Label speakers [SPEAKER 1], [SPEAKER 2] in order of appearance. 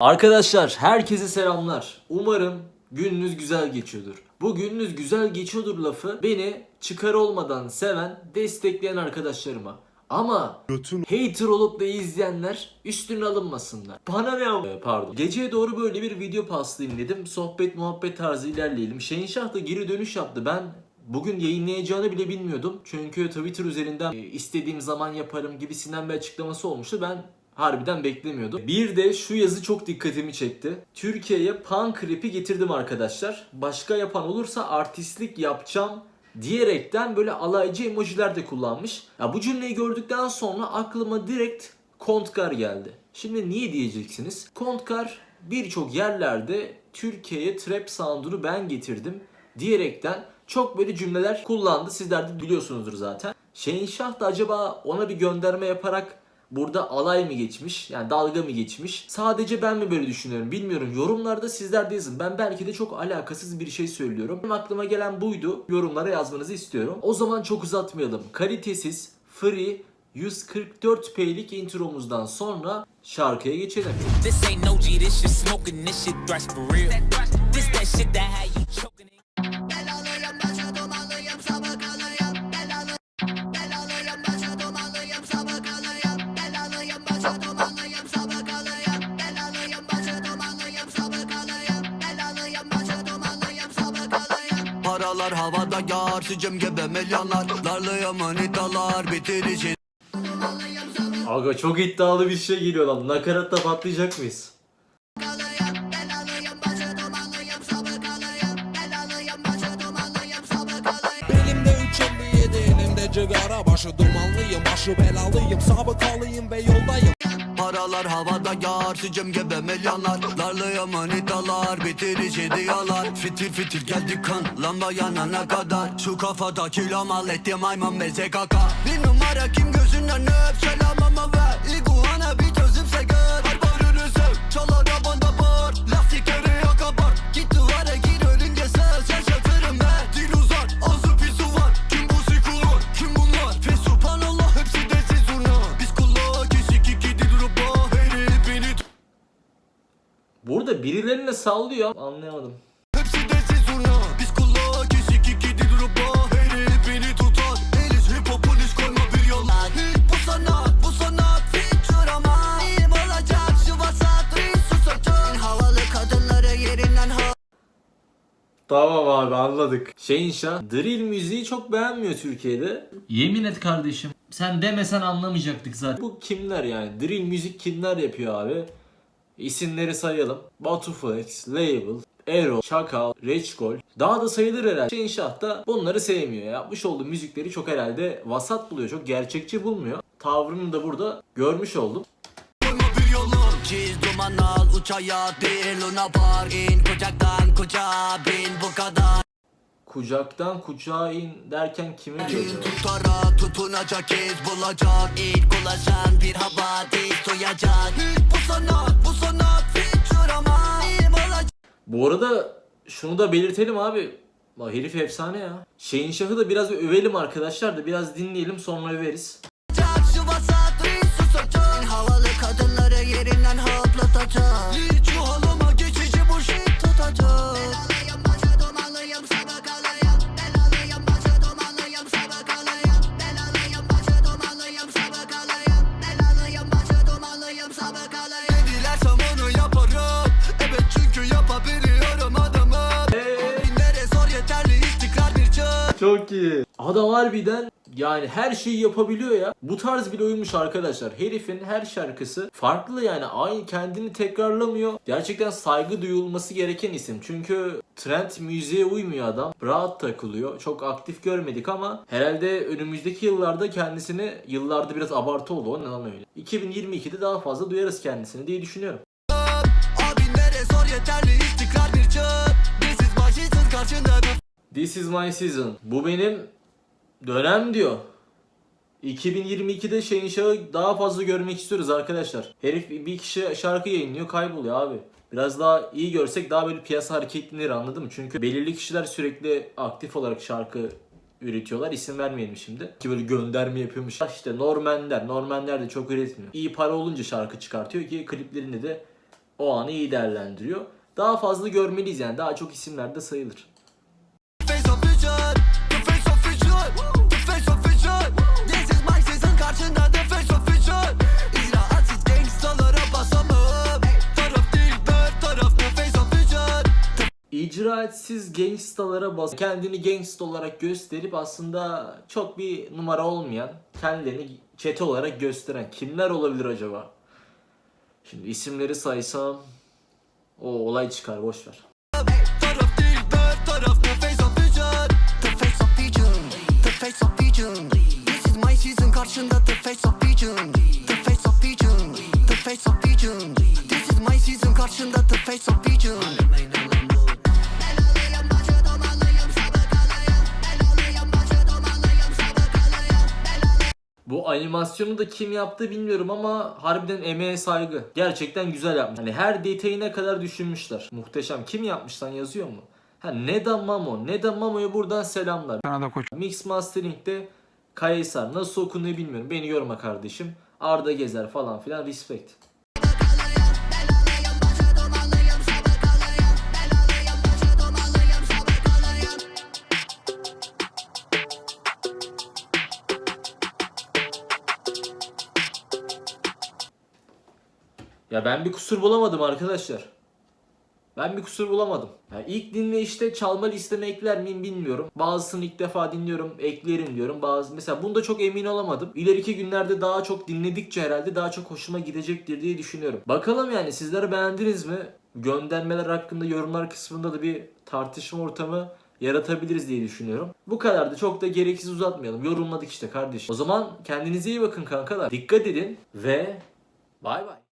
[SPEAKER 1] Arkadaşlar herkese selamlar. Umarım gününüz güzel geçiyordur. Bu gününüz güzel geçiyordur lafı beni çıkar olmadan seven, destekleyen arkadaşlarıma. Ama hater olup da izleyenler üstüne alınmasınlar. Bana ne am- Ee, Pardon. Geceye doğru böyle bir video paslayayım dedim. Sohbet muhabbet tarzı ilerleyelim. Şehinşah da geri dönüş yaptı. Ben Bugün yayınlayacağını bile bilmiyordum. Çünkü Twitter üzerinden e, istediğim zaman yaparım gibisinden bir açıklaması olmuştu. Ben harbiden beklemiyordum. Bir de şu yazı çok dikkatimi çekti. Türkiye'ye punk rap'i getirdim arkadaşlar. Başka yapan olursa artistlik yapacağım diyerekten böyle alaycı emojiler de kullanmış. Ya bu cümleyi gördükten sonra aklıma direkt Kontkar geldi. Şimdi niye diyeceksiniz? Kontkar birçok yerlerde Türkiye'ye trap sound'unu ben getirdim diyerekten çok böyle cümleler kullandı. Sizler de biliyorsunuzdur zaten. Şehinşah da acaba ona bir gönderme yaparak burada alay mı geçmiş? Yani dalga mı geçmiş? Sadece ben mi böyle düşünüyorum bilmiyorum. Yorumlarda sizler de yazın. Ben belki de çok alakasız bir şey söylüyorum. Benim aklıma gelen buydu. Yorumlara yazmanızı istiyorum. O zaman çok uzatmayalım. Kalitesiz, free, 144p'lik intromuzdan sonra şarkıya geçelim.
[SPEAKER 2] Paralar havada yar Sıcım gibi milyonlar Darlıyor manitalar Bitirici
[SPEAKER 1] Aga çok iddialı bir şey geliyor lan. Nakaratta patlayacak mıyız?
[SPEAKER 3] kalırım Belalıyım başa dumanlıyım sabah kalırım Belalıyım başa dumanlıyım sabah kalırım
[SPEAKER 4] Elimde 357 elimde cigara Başı dumanlıyım başı belalıyım Sabıkalıyım ve yoldayım
[SPEAKER 2] Paralar havada yar Sıcım gibi milyonlar Darlıyor manitalar Bitirici diyorlar. Fitil fitil geldi kan Lamba yanana kadar. Şu kafada kilo mal etti maymun beze kaka Bir numara kim gözünden öp Selam ama ver Havalı kadınları yerinden ha
[SPEAKER 1] Tamam abi anladık. Şehinşah drill müziği çok beğenmiyor Türkiye'de. Yemin et kardeşim. Sen demesen anlamayacaktık zaten. Bu kimler yani? Drill müzik kimler yapıyor abi? İsimleri sayalım. Batuflex, Label, Ero, Çakal, Reçkol. Daha da sayılır herhalde. Şehinşah da bunları sevmiyor. Yapmış olduğu müzikleri çok herhalde vasat buluyor. Çok gerçekçi bulmuyor. Tavrını da burada görmüş oldum.
[SPEAKER 2] bir Çiz duman al uç hayat değil Luna Park in kucaktan kucağa bin bu kadar
[SPEAKER 1] Kucaktan kucağa in derken kimi diyor
[SPEAKER 2] tutarak tutunacak iz bulacak İlk ulaşan bir havadis duyacak bu sanat bu sanat feature ama İyiyim olacak
[SPEAKER 1] Bu arada şunu da belirtelim abi. Bak herif efsane ya. Şehinşah'ı da biraz övelim arkadaşlar da biraz dinleyelim sonra överiz.
[SPEAKER 2] şu vasat reis susacak Havalı kadınları yerinden hoplatacak
[SPEAKER 1] Çok iyi. Adam harbiden yani her şeyi yapabiliyor ya. Bu tarz bile uyumuş arkadaşlar. Herifin her şarkısı farklı yani. Aynı kendini tekrarlamıyor. Gerçekten saygı duyulması gereken isim. Çünkü trend müziğe uymuyor adam. Rahat takılıyor. Çok aktif görmedik ama herhalde önümüzdeki yıllarda kendisini yıllarda biraz abartı oldu. O neden öyle? 2022'de daha fazla duyarız kendisini diye düşünüyorum.
[SPEAKER 2] Abi nere zor yeterli istikrar bir çöp Biziz başıtsız karşında bir
[SPEAKER 1] This is my season. Bu benim dönem diyor. 2022'de Şehinşah'ı daha fazla görmek istiyoruz arkadaşlar. Herif bir kişi şarkı yayınlıyor kayboluyor abi. Biraz daha iyi görsek daha böyle piyasa hareketlenir anladın mı? Çünkü belirli kişiler sürekli aktif olarak şarkı üretiyorlar. İsim vermeyelim şimdi. Ki böyle gönderme yapıyormuş. İşte Normanler. Normanler de çok üretmiyor. İyi para olunca şarkı çıkartıyor ki kliplerinde de o anı iyi değerlendiriyor. Daha fazla görmeliyiz yani. Daha çok isimlerde sayılır.
[SPEAKER 2] Official, gangstalara.
[SPEAKER 1] İcraatsiz gangstalara bas kendini gangsta olarak gösterip aslında çok bir numara olmayan kendilerini çete olarak gösteren kimler olabilir acaba? Şimdi isimleri saysam o olay çıkar boş ver.
[SPEAKER 2] Face official. This is my season karşında the face official. The face official, the face official. This is my season karşında the face
[SPEAKER 3] sabıkalıyım Belalıyım
[SPEAKER 1] Bu animasyonu da kim yaptı bilmiyorum ama harbiden emeğe saygı. Gerçekten güzel yapmış. Hani her detayına kadar düşünmüşler. Muhteşem. Kim yapmış lan yazıyor mu? Ha Neda Mamo. Neda Mamo'ya buradan selamlar.
[SPEAKER 5] Sana da koç.
[SPEAKER 1] Mix Mastering'de Kaysar. Nasıl okunuyor bilmiyorum. Beni yorma kardeşim. Arda Gezer falan filan. Respect. Ya ben bir kusur bulamadım arkadaşlar. Ben bir kusur bulamadım. Ya ilk dinleyişte çalma listeme ekler miyim bilmiyorum. Bazısını ilk defa dinliyorum, eklerim diyorum. Bazı mesela bunda çok emin olamadım. İleriki günlerde daha çok dinledikçe herhalde daha çok hoşuma gidecektir diye düşünüyorum. Bakalım yani sizler beğendiniz mi? Göndermeler hakkında yorumlar kısmında da bir tartışma ortamı yaratabiliriz diye düşünüyorum. Bu kadar da çok da gereksiz uzatmayalım. Yorumladık işte kardeşim. O zaman kendinize iyi bakın kankalar. Dikkat edin ve bay bay.